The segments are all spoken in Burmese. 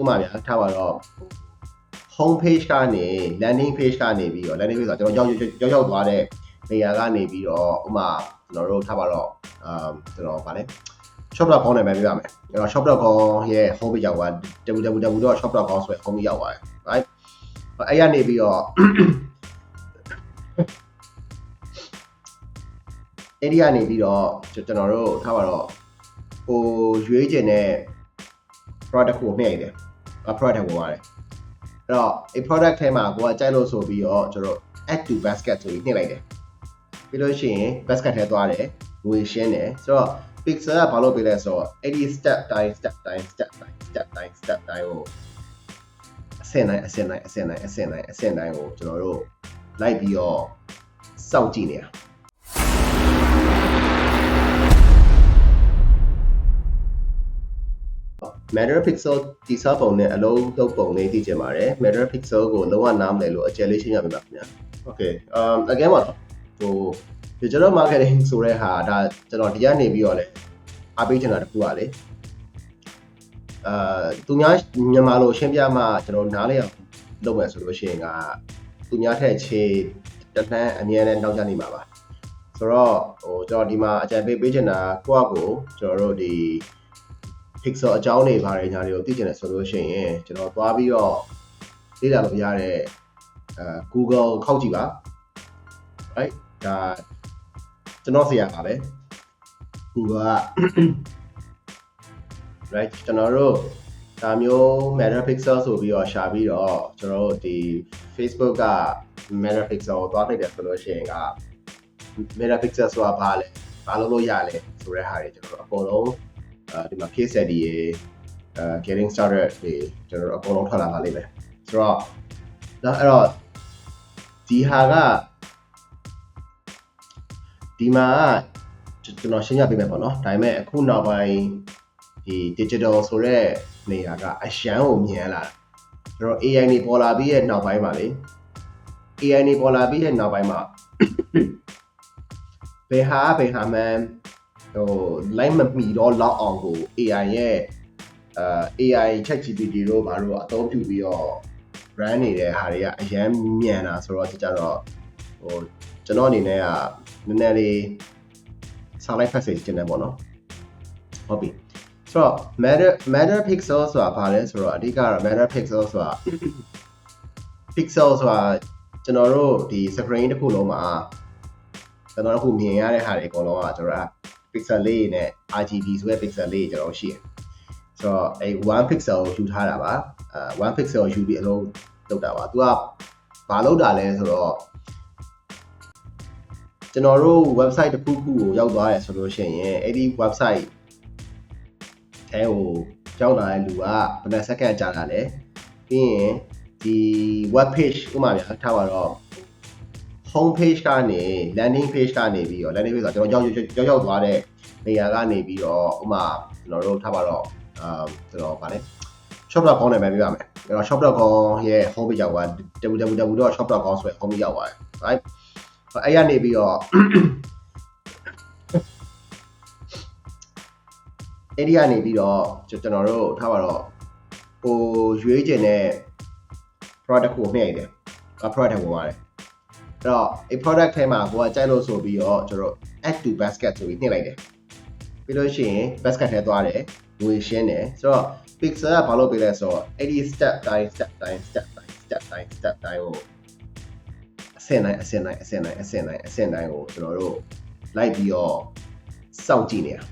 ဥပမာဗျာထားပါတော့ home page ကနေ landing page ကနေပြီးတော့ landing page ဆိုတော့ကျွန်တော်ရောက်ရောက်ရောက်သွားတဲ့နေရာကနေပြီးတော့ဥပမာကျွန်တော်တို့ထားပါတော့အာကျွန်တော်ဗာလဲ shop.com နဲ့ပဲပြရမယ်အဲ့တော့ shop.com ရဲ့ home page ရောက်သွား www.shop.com ဆိုတဲ့ home page ရောက်သွားတယ် right အဲ့ရနေပြီးတော့အဲ့ဒီကနေပြီးတော့ကျွန်တော်တို့ထားပါတော့ဟိုရွေးချင်တဲ့ product ကိုနှိမ့်ရတယ်။ product ထဲပေါ်ပါတယ်။အဲ့တော့အဲ့ product ထဲမှာကိုကကြိုက်လို့ဆိုပြီးတော့ကျွန်တော် add to basket ဆိုပြီးနှိမ့်လိုက်တယ်။ပြီးလို့ရှိရင် basket ထဲသွားတယ်။ငွေရှင်းတယ်။ဆိုတော့ pixel ကဘာလို့ပေးလဲဆိုတော့အဲ့ဒီ step တိုင်း step တိုင်း step တိုင်း step တိုင်း step တိုင်းကိုအဆင့်တိုင်းအဆင့်တိုင်းအဆင့်တိုင်းအဆင့်တိုင်းအဆင့်တိုင်းကိုကျွန်တော်တို့လိုက်ပြီးတော့စောင့်ကြည့်နေတာ Matter Pixel ဒီစားပုံနဲ့အလုံးလုံးပုံလေးသိချင်ပါတယ် Matter Pixel ကိုလုံးဝနားမလည်လို့အကျယ်လေးရှင်းရပါမယ်ခင်ဗျာ Okay um again ပါဟို digital marketing ဆိုတဲ့ဟာဒါကျွန်တော်ဒီကနေပြီးတော့လေအားပေးချင်တာတစ်ခုပါလေအာသူများမြန်မာလိုရှင်းပြမှကျွန်တော်နားလည်အောင်လုပ်မယ်ဆိုလို့ရှိရင်ကသူများထက်ခြေတစ်နှန်းအမြဲတမ်းနောက်ကျနေမှာပါဆိုတော့ဟိုကျွန်တော်ဒီမှာအကြံပေးပေးချင်တာကိုယ့်အကိုကျွန်တော်တို့ဒီ pixel အကြောင်းတွေပါတယ်ညာတွေကိုသိချင်တယ်ဆိုလို့ရှိရင်ကျွန်တော်သွားပြီးတော့လေ့လာလို့ရတဲ့အဲ Google ခောက်ကြည့်ပါ right ဒါကျွန်တော်ဆရာပါပဲ Google က right ကျွန်တော်တို့ဒါမျိုး megapixel ဆိုပြီးတော့ရှာပြီးတော့ကျွန်တော်တို့ဒီ Facebook က megapixel ကိုသွားလိုက်တယ်ဆိုလို့ရှိရင်က megapixel ဆိုတာဘာလဲဘာလို့လို့ရလဲဆိုတဲ့ဟာတွေကျွန်တော်တို့အကုန်လုံး အဲဒီမှာ case study ရေအဲ getting started တွေကျွန်တော်တို့အကုန်လုံးထွက်လာပါလိမ့်မယ်ဆိုတော့ဒါအဲ့တော့ဒီဟာကဒီမှာကကျွန်တော်ရှင်းပြပေးမယ်ပေါ့နော်ဒါပေမဲ့အခုနောက်ပိုင်းဒီ digital ဆိုတဲ့နေရာကအရန်ကိုမြင်လာတာကျွန်တော် AI နေပေါ်လာပြီးရဲ့နောက်ပိုင်းမှာလေ AI နေပေါ်လာပြီးရဲ့နောက်ပိုင်းမှာဘယ်ဟာဘယ်ဟာမှန်း ဟို line မမီတော့လောက်အောင်ကို AI ရဲ့အဲ AI ChatGPT တို့ဘာလို့အသုံးပြုပြီးတော့ brand နေတဲ့ဟာတွေကအရန်မြန်တာဆိုတော့ကြတော့ဟိုကျွန်တော်အနေနဲ့ကနည်းနည်းလေးဆောင်းလိုက်ဖက်စေချင်တယ်ပေါ့နော်ဟုတ်ပြီဆိုတော့ matter matter pixel ဆိုတာဘာလဲဆိုတော့အဓိကတော့ matter pixel ဆိုတာ pixel ဆိုတာကျွန်တော်တို့ဒီ screen တစ်ခုလုံးမှာကျွန်တော်တို့အခုမြင်ရတဲ့ဟာတွေအကုန်လုံးကကျွန်တော်က pixel လေးနဲ့ RGB ဆိုတဲ့ pixel လေးကျွန်တော်ရှိတယ်ဆိုတော့အဲ1 pixel ကိုယူထားတာပါအဲ1 pixel ကိုယူပြီးအလုံးလောက်တာပါသူကဘာလောက်တာလဲဆိုတော့ကျွန်တော်တို့ website တစ်ခုခုကိုရောက်သွားတယ်ဆိုလို့ရှိရင်အဲ့ဒီ website အဲဟိုကြောက်လာတဲ့လူကဘယ်နှစ်စက္ကန့်ကြာတာလဲပြီးရင်ဒီ web page ဥပမာပြထားပါတော့ home page ကနေ landing page ကနေပြီးတော့ landing page ဆိုတော့ကျွန်တော်ရောက်ရောက်ရောက်သွားတဲ့နေရာကနေပြီးတော့ဥပမာကျွန်တော်တို့ထားပါတော့အာကျွန်တော်ဗာလဲ shop.com နဲ့ပဲပြရမယ်အဲ့တော့ shop.com ရဲ့ home page ရောက်သွား www.shop.com ဆိုတဲ့ home page ရောက်သွားတယ် right အဲ့ရနေပြီးတော့အဲ့ဒီကနေပြီးတော့ကျွန်တော်တို့ထားပါတော့ဟိုရွေးချင်တဲ့ product ကိုနှိမ့်ရတယ် product ထဲပေါ်ပါတယ် အဲ့တော့အဲ့ product ထဲမှာကိုကကြိုက်လို့ဆိုပြီးတော့ကျွန်တော် add to basket ဆိုပြီးနှိမ့်လိုက်တယ်ပြီးလို့ရှိရင် basket ထဲသွားတယ်ငွေရှင်းတယ်ဆိုတော့ pixel ကဘာလို့ပေးလဲဆိုတော့အဲ့ဒီ step တိုင်း step တိုင်း step တိုင်း step တိုင်း step တိုင်းကိုအဆင့်တိုင်းအဆင့်တိုင်းအဆင့်တိုင်းအဆင့်တိုင်းအဆင့်တိုင်းကိုကျွန်တော်တို့လိုက်ပြီးတော့စောင့်ကြည့်နေတာ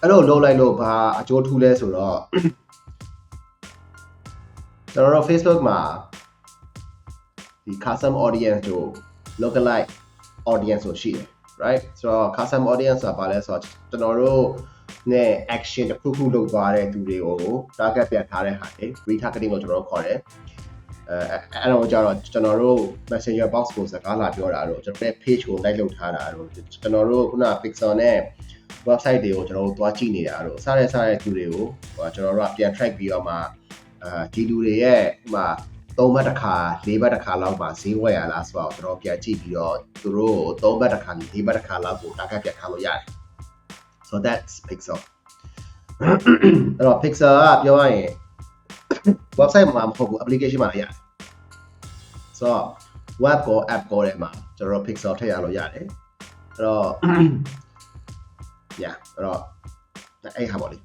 အဲ့လိုလုပ်လိုက်လို့ဘာအကျိုးထူးလဲဆိုတော့ကျွန်တော်တို့ Facebook မှာ ဒီ custom audience တို့ lookalike audience ဆိုရှိတယ် right ဆိုတော့ custom audience ဆိုတာဘာလဲဆိုတော့ကျွန်တော်တို့နဲ့ action တစ်ခုခုလုပ်သွားတဲ့သူတွေကို target ပြန်ထားတဲ့ဟာတွေ retargeting လို့ကျွန်တော်တို့ခေါ်တယ်အဲအဲ့တော့ကြတော့ကျွန်တော်တို့ messenger box ကိုစကားလာပြောတာတို့ကျွန်တော်ရဲ့ page ကို like လုပ်ထားတာတို့ကျွန်တော်တို့ခုန pixel နဲ့ website တွေကိုကျွန်တော်တို့သွားကြည့်နေတာတို့စားတဲ့စားတဲ့သူတွေကိုဟိုကျွန်တော်တို့ကပြန် track ပြီးတော့မှအာဒီလူတွေရဲ့ဟိုမှာ 3ဘတ်တစ်ခါ4ဘတ်တစ်ခါလောက်မှာဈေးဝယ်ရလားဆိုတော့ကျွန်တော်ပြန်ကြည့်ပြီးတော့သူတို့3ဘတ်တစ်ခါ4ဘတ်တစ်ခါလောက်ကိုတာဂက်ပြန်ထားလို့ရတယ် so that's pixel အဲ့တော့ pixel ကပြောရရင် website မှာမဟုတ်ဘူး application မှာရတယ်ဆိုတော့ web ကို app ကိုထဲမှာကျွန်တော် pixel ထည့်ရလို့ရတယ်အဲ့တော့ yeah အဲ့တော့အဲ့ဟာပေါ့လေ